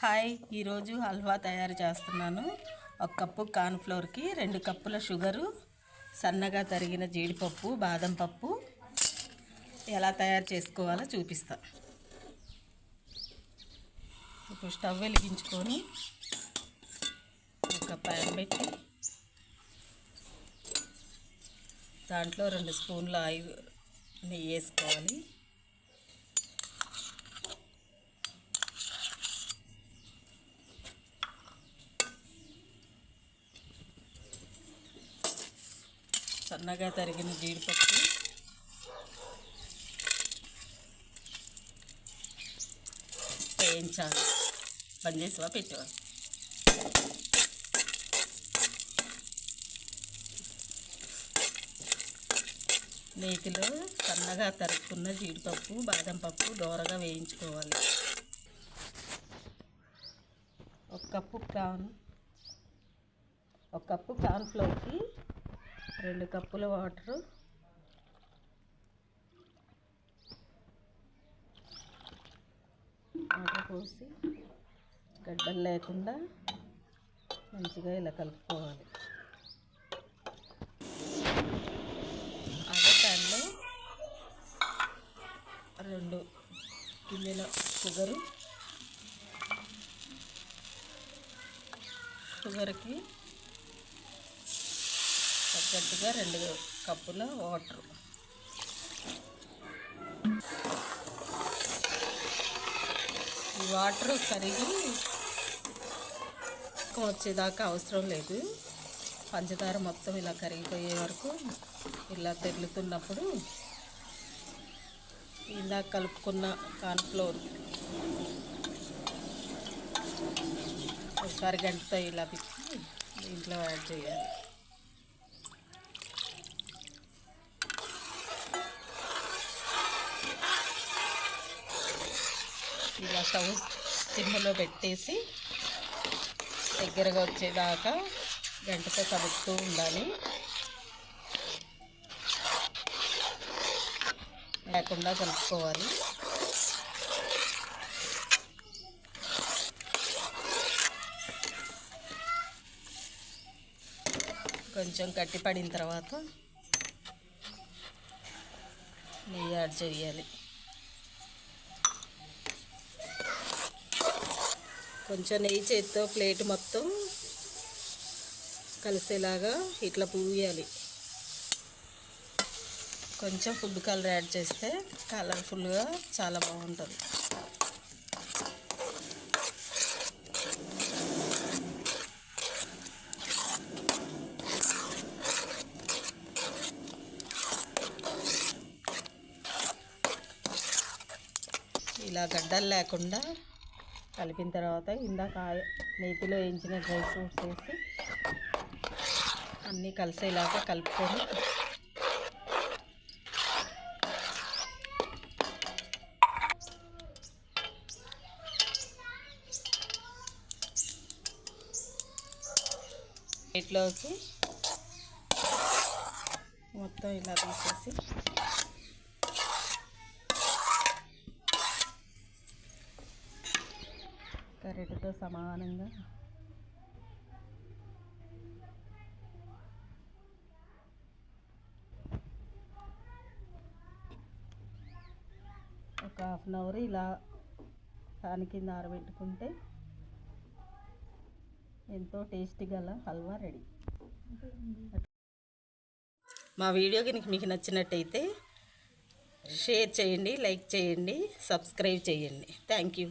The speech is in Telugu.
హాయ్ ఈరోజు హల్వా తయారు చేస్తున్నాను. ఒక కప్పు కార్న్ఫ్లోర్కి రెండు కప్పుల షుగరు సన్నగా తరిగిన జీడిపప్పు బాదం పప్పు. ఎలా తయారు చేసుకోవాలో చూపిస్తా. ఇప్పుడు స్టవ్ వెలిగించుకొని ఒక ప్యాన్ పెట్టి దాంట్లో రెండు స్పూన్ల ఆయిల్ నెయ్యి వేసుకోవాలి. సన్నగా తరిగిన జీడిపప్పు. వేయించాలి. బంద్ చేసివా పెట్టేవా నేతిలో సన్నగా తరుక్కున్న జీడిపప్పు బాదం పప్పు దోరగా వేయించుకోవాలి. ఒక కప్పు కాన్ ఒక కప్పు కార్న్ఫ్లోర్కి రెండు కప్పుల వాటరు. వాటర్ పోసి గడ్డలు లేకుండా మంచిగా ఇలా కలుపుకోవాలి. అదే ప్యాన్లో రెండు గిన్నెల షుగరు. షుగర్కి తగ్గట్టుగా రెండు కప్పుల వాటర్. ఈ వాటర్ కరిగి వచ్చేదాకా అవసరం లేదు. పంచదార మొత్తం ఇలా కరిగిపోయే వరకు ఇలా తెరులుతున్నప్పుడు ఇలా కలుపుకున్న కార్న్ఫ్లోర్ ఒకసారి గంటతో ఇలా పిచ్చి దీంట్లో యాడ్ చేయాలి. ఇలా స్టవ్ సిమ్లో పెట్టేసి దగ్గరగా వచ్చేదాకా గంటతో కలుపుతూ ఉండాలి. లేకుండా కలుపుకోవాలి. కొంచెం గట్టిపడిన తర్వాత నెయ్యి యాడ్ చేయాలి. కొంచెం నెయ్యి చేతితో ప్లేట్ మొత్తం కలిసేలాగా ఇట్లా పూయాలి. కొంచెం ఫుడ్ కలర్ యాడ్ చేస్తే కలర్ఫుల్గా చాలా బాగుంటుంది. ఇలా గడ్డలు లేకుండా కలిపిన తర్వాత ఇందాక నేతిలో వేయించిన డ్రై ఫ్రూట్స్ వేసి అన్నీ కలిసేలాగా కలుపుకొని ప్లేట్లోకి మొత్తం ఇలా తీసేసి కరెక్ట్తో సమానంగా. ఒక హాఫ్ అన్ అవర్ ఇలా దాని కింద ఆరబెట్టుకుంటే ఎంతో టేస్టీ గల హల్వా రెడీ. మా వీడియో కనుక మీకు నచ్చినట్టయితే షేర్ చేయండి లైక్ చేయండి సబ్స్క్రైబ్ చేయండి. Thank you